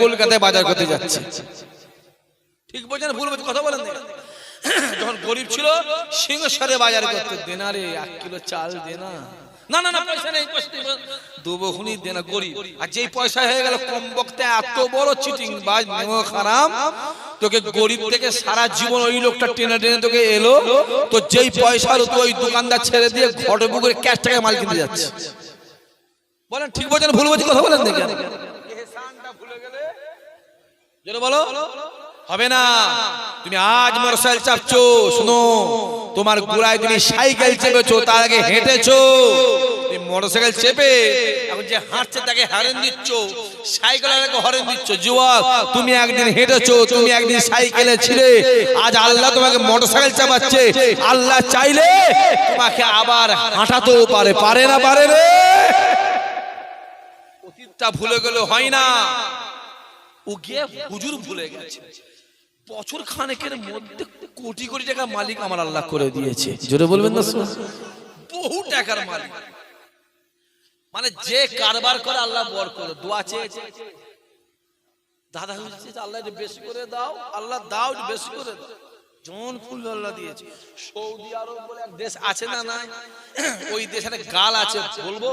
কলকাতায় বাজার করতে যাচ্ছে। ঠিক বলছেন, ভুল কথা বলেন যখন গরিব ছিল, সিংহসারে বাজার করতে। দেনা রে, এক কিলো চাল দেনা। না আর যেই পয়সা হয়ে এত বড় চিটিং তোকে গরিব সারা ওই লোকটা টেনে টেনে তোকে এলো। তো যেই তো ওই দোকানদার ছেড়ে দিয়ে পুকুরে মাল যাচ্ছে। বলেন, ঠিক বলছেন, ভুল বলছি কথা বলেন দেখেন হবে না। তুমি আজ মোটরসাইকেল চাপছো, শোনো। তোমার গোড়ায় তুমি সাইকেল চেপেছো, তার আগে হেঁটেছো। মোটরসাইকেল চেপে হাঁটছে তুমি একদিন হেঁটেছো, তুমি একদিন সাইকেলে ছিলে। আজ আল্লাহ তোমাকে মোটরসাইকেল চাপাচ্ছে। আল্লাহ চাইলে তোমাকে আবার হাঁটাতেও পারে। পারে না, পারে রে? অতীতটা ভুলে গেলে হয় না। ও গিয়ে হুজুর ভুলে গেছে। বছর খানেকের মধ্যে কোটি কোটি টাকা মালিক আমার আল্লাহ করে দিয়েছে। জোরে বলবেন না বহু টাকার মালিক। মানে যে কারবার করে আল্লাহ বর করে দোয়া চেয়েছে। দাদা হচ্ছে আল্লাহ বেশি করে দাও, আল্লাহ দাও বেশি করে দাও। জন ফুল আল্লাহ দিয়েছে। সৌদি আরব বলে এক দেশ আছে না নাই? ওই দেশে গাল আছে, বলব?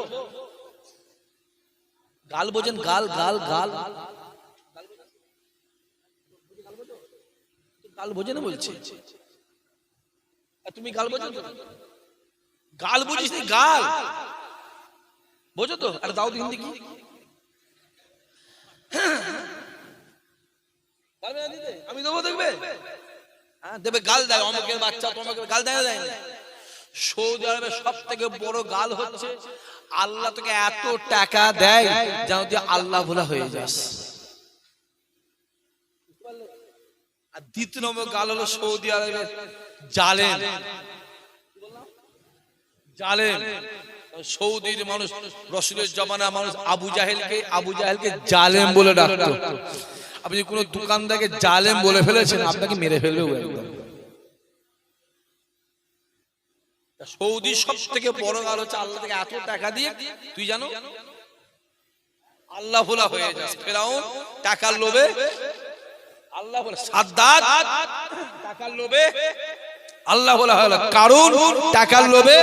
গাল বোঝেন, গাল গাল গাল। গাল বোঝে না বলছে। তুমি গাল বোঝো তো? গাল বুঝিস গাল। বোঝো তো? আর? আমি দেবো। দেখবে? হ্যাঁ দেবে। গাল দেয় অমুকের বাচ্চা তোমাকে গাল দেয় দেয়? সৌদি আরবের সব থেকে বড় গাল হচ্ছে আল্লাহ তোকে এত টাকা দেয় যেন তুই আল্লাহ ভোলা হয়ে যাস। আর দ্বিতীয় নম্বর গাল হলো সৌদি আরবের জালেম। জালেম। সৌদির মানুষ, রসুলের জমানা মানুষ আবু জাহেলকে আবু জাহেলকে জালেম বলে ডাকতো। আপনি কোন দোকানদারকে জালেম বলে ফেলেছেন, আপনাকে মেরে ফেলবে একদম। সৌদি সব থেকে বড় গাল হচ্ছে আল্লাহ থেকে এত টাকা দিয়ে, তুই জানো? আল্লাহ হয়ে যাস। ফেরাউন টাকার লোভে আল্লাহ বলে সাদ্দাত, টাকার লোভে। আল্লাহ বলা হলো কারণ টাকার লোভে।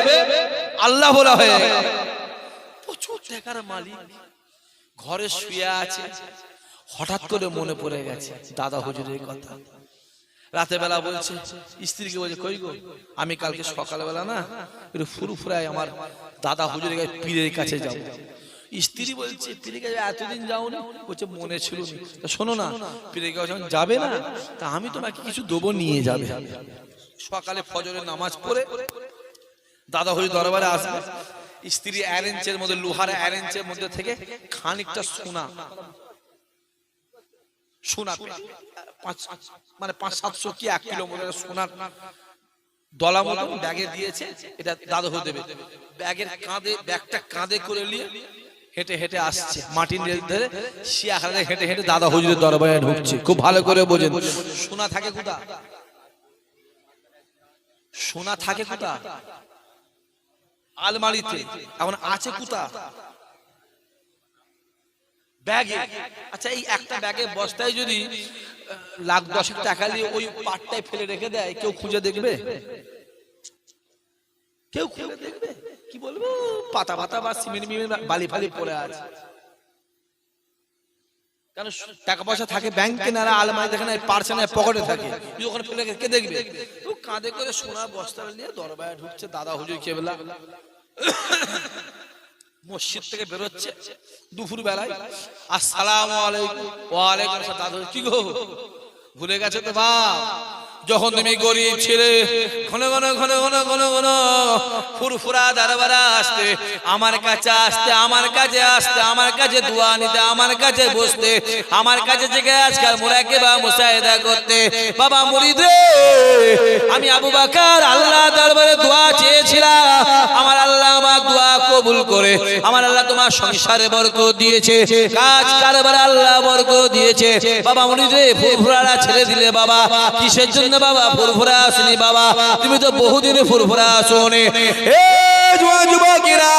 আল্লাহ বলা হয়ে। প্রচুর টাকার মালিক। ঘরে শুয়ে আছে, হঠাৎ করে মনে পড়ে গেছে, দাদা হুজুরের কথা। রাতে বেলা বলছে, স্ত্রীকে বলছে, কই গো, আমি কালকে সকালবেলা না একটু ফুরফুরায় আমার দাদা হুজুরের পীরের কাছে যাব। স্ত্রী বলছে পীরের কাছে এতদিন যাওনি? বলছে মনে ছিল শোনো না পীরের কাছে যখন যাবে না তা আমি তোমাকে কিছু দেবো নিয়ে যাবে। সকালে ফজরের নামাজ পড়ে দাদা হুজুর দরবারে আসবে। স্ত্রী অ্যারেঞ্চের মধ্যে লোহার অ্যারেঞ্চের মধ্যে থেকে খানিকটা সোনা। সোনা। পাঁচ মানে পাঁচ সাতশো কি এক কিলো মতো সোনার দলা মতো ব্যাগে দিয়েছে এটা দাদা হয়ে দেবে। ব্যাগের কাঁধে ব্যাগটা কাঁধে করে নিয়ে হেঁটে হেঁটে আসছে। মাটির ধরে শিয়া খালে হেঁটে হেঁটে দাদা হুজুরের দরবারে ঢুকছে। খুব ভালো করে বোঝেন। সোনা থাকে কোথা? সোনা থাকে কোথা? আলমারিতে। এখন আছে কোথা? ব্যাগে। আচ্ছা এই একটা ব্যাগে বস্তায় যদি লাখ দশেক টাকা দিয়ে ওই পাটটায় ফেলে রেখে দেয় কেউ খুঁজে দেখবে? কেউ খুঁজে দেখবে? কি বলব? পাতা পাতা বা সিমেন্ট মিমেন্ট বালি ফালি পড়ে আছে। কারণ টাকা পয়সা থাকে ব্যাংকে না আলমারি দেখে না পারছে না পকেটে থাকে। তুই ওখানে ফেলে কে দেখবে? ও কাঁধে করে সোনা বস্তা নিয়ে দরবারে ঢুকছে, দাদা হুজুর কেবলা। মসজিদ থেকে বেরোচ্ছে দুপুর বেলায় আসসালাম আলাইকুম। ওয়ালাইকুম দাদু কি গো? ভুলে গেছে তো বাপ? যখন তুমি গরিব ছিলে, ঘন ঘন ঘন ঘন ঘন ঘন ফুরফুরা দারবারা আসতে, আমার কাছে আসতে, আমার কাছে আসতে, আমার কাছে দোয়া নিতে, আমার কাছে বসতে, আমার কাছে থেকে আজকাল মোরাকে বা মুসাইদা করতে, বাবা মুরিদ, আমি আবু বাকার আল্লাহ দরবারে দোয়া চেয়েছিলাম। আমার আল্লাহ আমার দোয়া কবুল করে, আমার আল্লাহ তোমার সংসারে বরকত দিয়েছে, কাজ কারবার আল্লাহ বরকত দিয়েছে। বাবা মুরিদ রে ফুরফুরারা ছেড়ে দিলে বাবা, কিসের জন্য বাবা, ফুরফুরা আসনি, বাবা। তুমি তো বহুদিনে ফুরফুরা আসোনে। এ যুবকেরা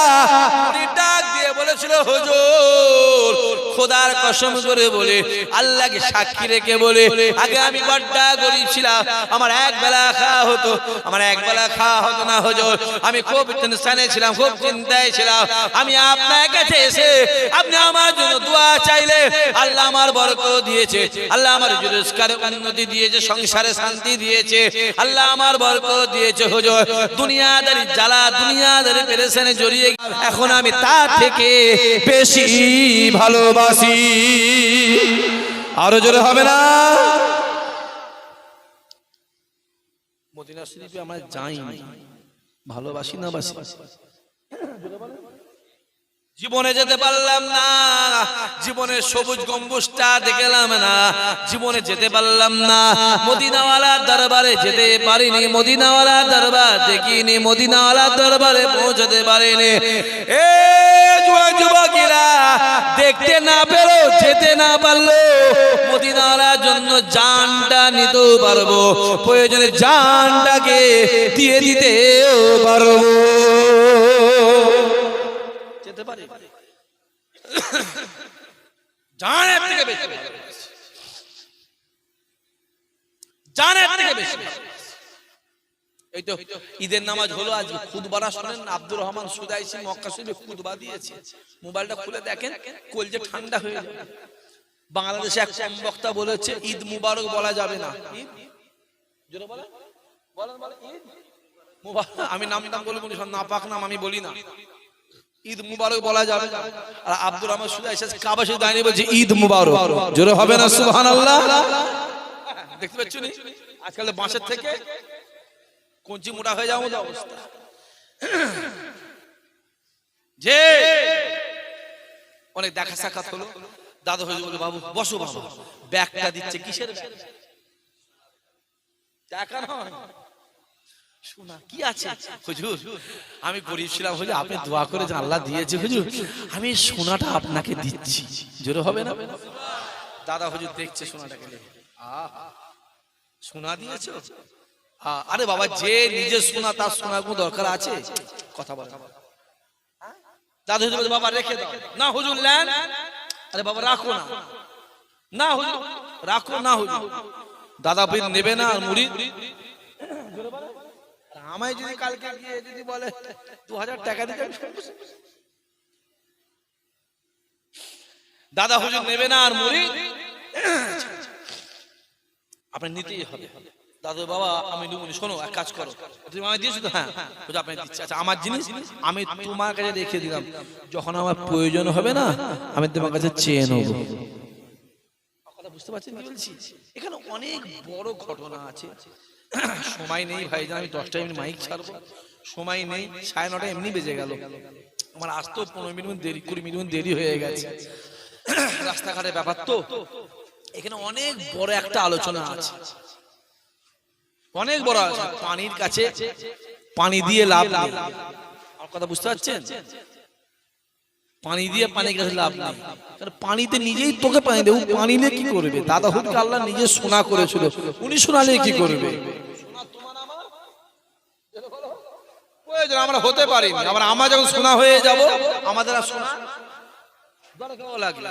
ডাক দিয়ে বলেছিল, হুজুর খোদার কসম করে বলে, আল্লাহকে সাক্ষী রেখে বলে, আগে আমি বড্ডা গরিব আমার এক বেলা খাওয়া হতো, আমার এক বেলা খাওয়া হতো না হজর। আমি খুব টেনশনে ছিলাম, খুব চিন্তায় ছিলাম। আমি আপনার কাছে এসে আপনি আমার জন্য দোয়া চাইলে, আল্লাহ আমার বরকত দিয়েছে, আল্লাহ আমার রোজগারে উন্নতি দিয়েছে, সংসারে শান্তি দিয়েছে, আল্লাহ আমার বরকত দিয়েছে হুজুর। দুনিয়াদারি জ্বালা, দুনিয়াদারি পেরেশানে জড়িয়ে এখন আমি তার থেকে বেশি ভালোবাসি। আরও জোরে হবে না? ভালোবাসি না বাসি? জীবনে যেতে পারলাম না। সবুজ গম্বুজটা দেখলাম না। জীবনে যেতে পারলাম না। মদিনাওয়ালা দরবারে যেতে পারিনি। মদিনাওয়ালা দরবার দেখিনি। মদিনাওয়ালা দরবারে পৌঁছতে পারিনি। এ দেখতে না পেল, যেতে না পারল। মদিনাওয়ালার জন্য জানটা নিতেও পারব, প্রয়োজনে জানটাকে দিয়ে দিতেও পারব। জানের থেকে বেশি। জানের থেকে বেশি। সুদাইসি বাংলাদেশে এক বক্তা বলেছে, ঈদ মুবারক বলা যাবে না। আমি নাম নাম বলে বলি, সব নাপাক নাম আমি বলি না। ঈদ মুবারক বলা যাবে না। আর আব্দুর রহমান সুদা এসে কাবা শরীফ দাঁড়িয়ে বলছে, ঈদ মুবারক। জোরে হবে না দেখতে পাচ্ছ নি? আজকাল বাঁশের থেকে কঞ্চি মোটা হয়ে যাওয়ার মতো অবস্থা। যে অনেক দেখা সাক্ষাৎ হলো। দাদা হয়ে বলে বাবু, বসো, বাবু। ব্যাগটা দিচ্ছে কিসের টাকা নয়। আমি গরিব ছিলাম আপনি দোয়া করে দিয়েছে আমি সোনাটা আপনাকে দিচ্ছি। হবে না? দাদা হুজুর দেখছে সোনাটাকে আহ, সোনা দিয়েছ? আরে বাবা, যে নিজের শোনা, তার শোনার কোনো দরকার আছে? কথা বলা। দাদা বাবা, রেখে দাও। না, হুজুর, নেন। আরে বাবা, রাখো না। না, হুজুর, রাখো, না, হুজুর। দাদা পীর নেবে না আর মুড়ি। আমায় যদি কালকে গিয়ে যদি বলে, দু হাজার টাকা দিতে দাদা, হুজুর, নেবে না আর মুড়ি। আপনি নিতেই হবে। দাদু বাবা, আমি নেব শোনো, এক কাজ করো। তুমি আমায় দিয়েছ তো? হ্যাঁ। বলছে আপনি দিচ্ছি। আচ্ছা আমার জিনিস আমি তোমার কাছে রেখে দিলাম। যখন আমার প্রয়োজন হবে না, আমি তোমার কাছে চেয়ে নেব। কথা বুঝতে পারছেন কি বলছি? এখানে অনেক বড় ঘটনা আছে। সময় নেই ভাই আমি দশটা মিনিট মাইক ছাড়বো। সময় নেই, সাড়ে নটা এমনি বেজে গেল। আমার আসতেও পনেরো মিনিট দেরি, কুড়ি মিনিট দেরি হয়ে গেছে। রাস্তাঘাটের ব্যাপার তো। এখানে অনেক বড় একটা আলোচনা আছে। অনেক বড় আছে পানির কাছে পানি দিয়ে লাভ নেই আমার কথা বুঝতে পারছেন পানি দিয়ে পানি কাছে লাভ নেই কারণ পানিতে নিজেই তোকে পানি দেবো পানি নিয়ে কি করবে দাদা হুদকে আল্লাহ নিজে সোনা করেছিল উনি শোনালে কি করবে আমরা হতে পারি না। আবার আমরা যখন সোনা হয়ে যাব আমাদের আর সোনা দরকারও লাগবে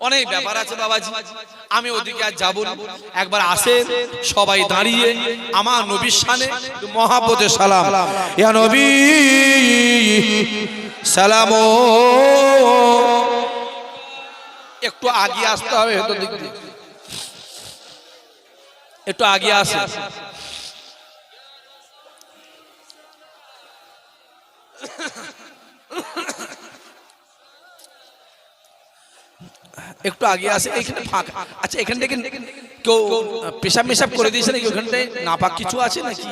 অনেক ব্যাপার আছে বাবাজি। আমি ওদিকে আর যাব না। একবার আসে সবাই দাঁড়িয়ে আমার নবীর সানে মহাপদে সালাম। ইয়া নবী সালাম। একটু আগে আসতে হবে দিক দিয়ে। একটু আগে আসে একটু আগে আসে এখানে ফাঁকা। আচ্ছা এখান থেকে কেউ পেশাব মেশাব করে দিয়েছে নাকি? ওখানটায় নাপাক কিছু আছে নাকি?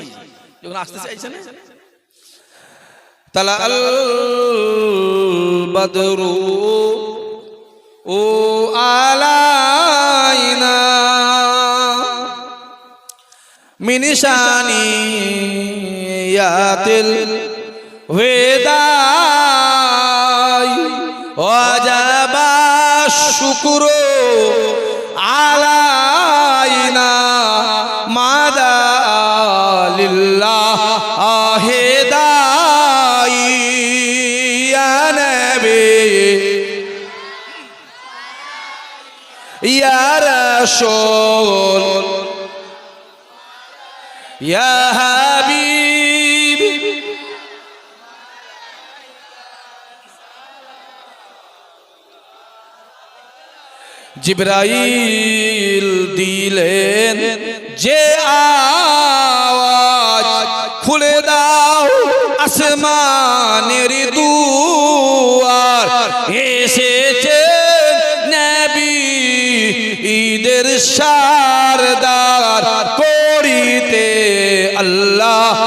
যখন আসতে চাইছে না? তালা আল বদরু ও আলাইনা মিনিশানি ইয়াতিল হুদাই ওয়াজাবা শুকুর আলাইনা মাদা লিল্লাহ আহেদাই নবী ইয়া রাসূল ইয়া জিব্রাইল দিলেন যে আওয়াজ খুলে দাও আসমানের দুয়ার। এসেছে নবী ঈদের সারদার করিতে আল্লাহ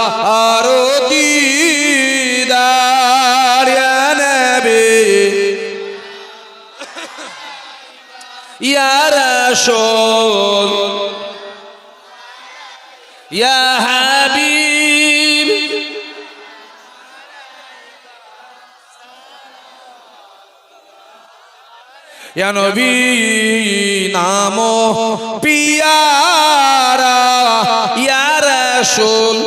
رسول يا حبيب يا نبي نامو بيارا يا رسول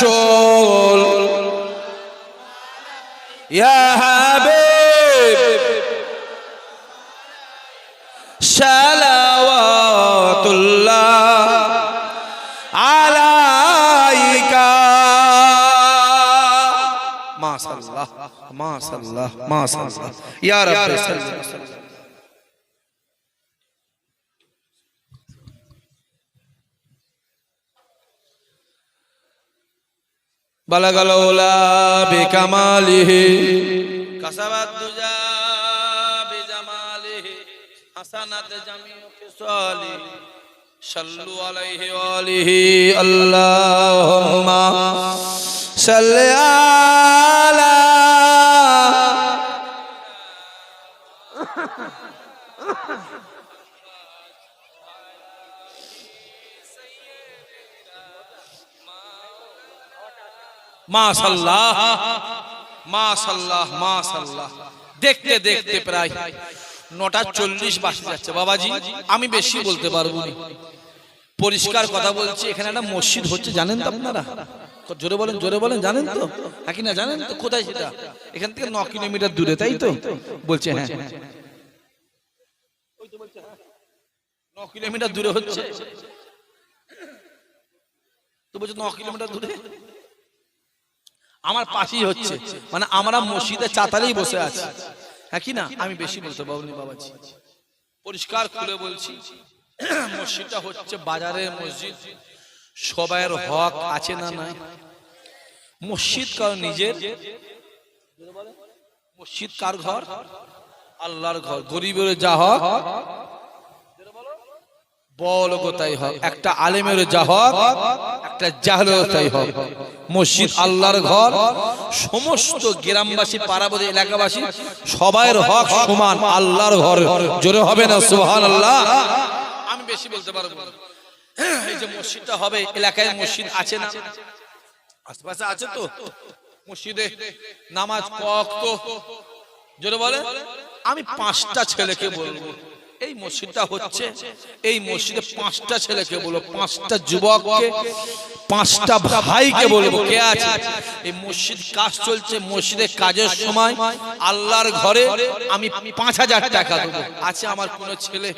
রাসূল ইয়া হাবিব সালাওয়াতুল্লাহ আলাইকা মাশাআল্লাহ মাশাআল্লাহ মাশাআল্লাহ। ইয়া রাব্বি সাল্লাল্লাহু بلغ الأولى بكماله كسب الدجى بجماله حسنت جميع خصاله صلوا عليه وآله اللهم صل على মাশাল্লাহ মাশাল্লাহ মাশাল্লাহ। দেখতে দেখতে প্রায় নটা চল্লিশ বাসে যাচ্ছে। বাবাজি আমি বেশি বলতে পারব না। পরিষ্কার কথা বলছি এখানে একটা মসজিদ হচ্ছে জানেন তো আপনারা? জোরে বলেন জোরে বলেন জানেন তো? নাকি না জানেন তো? কোথায় সেটা? এখান থেকে ন কিলোমিটার দূরে তাই তো? বলছে হ্যাঁ। ন কিলোমিটার দূরে হচ্ছে। তো বলছে ন কিলোমিটার দূরে? আমার পাশেই হচ্ছে। মানে আমরা মসজিদের চাতালেই বসে আছি। হ্যাঁ কি না? আমি বেশি বলতে পারিনি বাবাজি। পরিষ্কার করে বলছি, মসজিদটা হচ্ছে বাজারের মসজিদ। সবাইয়ের হক আছে না নাই? মসজিদ কার নিজের? মসজিদ কার ঘর? আল্লাহর ঘর। গরিবের যা হক বল তাই হক। একটা আলেমের যা হক জাহলের তাই হক। মসজিদ আল্লাহর ঘর, সমস্ত গ্রামবাসী পাড়াবাসী এলাকাবাসী, সবাইয়ের হক সমান, আল্লাহর ঘর। জোরে হবে না সুবহান আল্লাহ আমি বেশি বলতে পারব। এই যে মসজিদটা হবে, এলাকায় মসজিদ আছে না? আশেপাশে আছে তো। মসজিদে নামাজ কক তো। জোরে বলে? আমি পাঁচটা ছেলেকে বলব। এই মসজিদটা হচ্ছে এই মসজিদে পাঁচটা ছেলেকে বলব পাঁচটা যুবককে পাঁচটা ভাইকে বলব কে আছে? এই মসজিদ কাজ চলছে মসজিদে কাজের সময় আল্লাহর ঘরে আমি পাঁচ হাজার টাকা দেবো। আছে আমার কোনো ছেলে